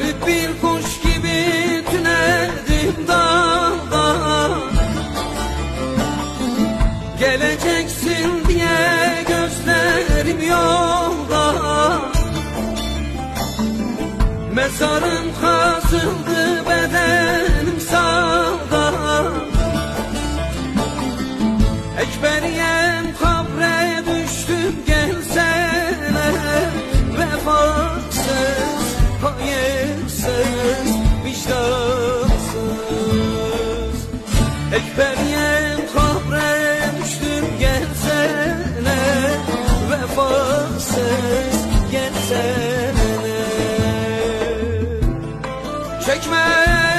Garip bir kuş gibi tünedim dağda Geleceksin diye gözlerim yolda. Mezarım kazıldı bedenim sağda. Ekberiyem kabre Ekberiyem kabre düştüm gelsene Vefasız gelsene Çekme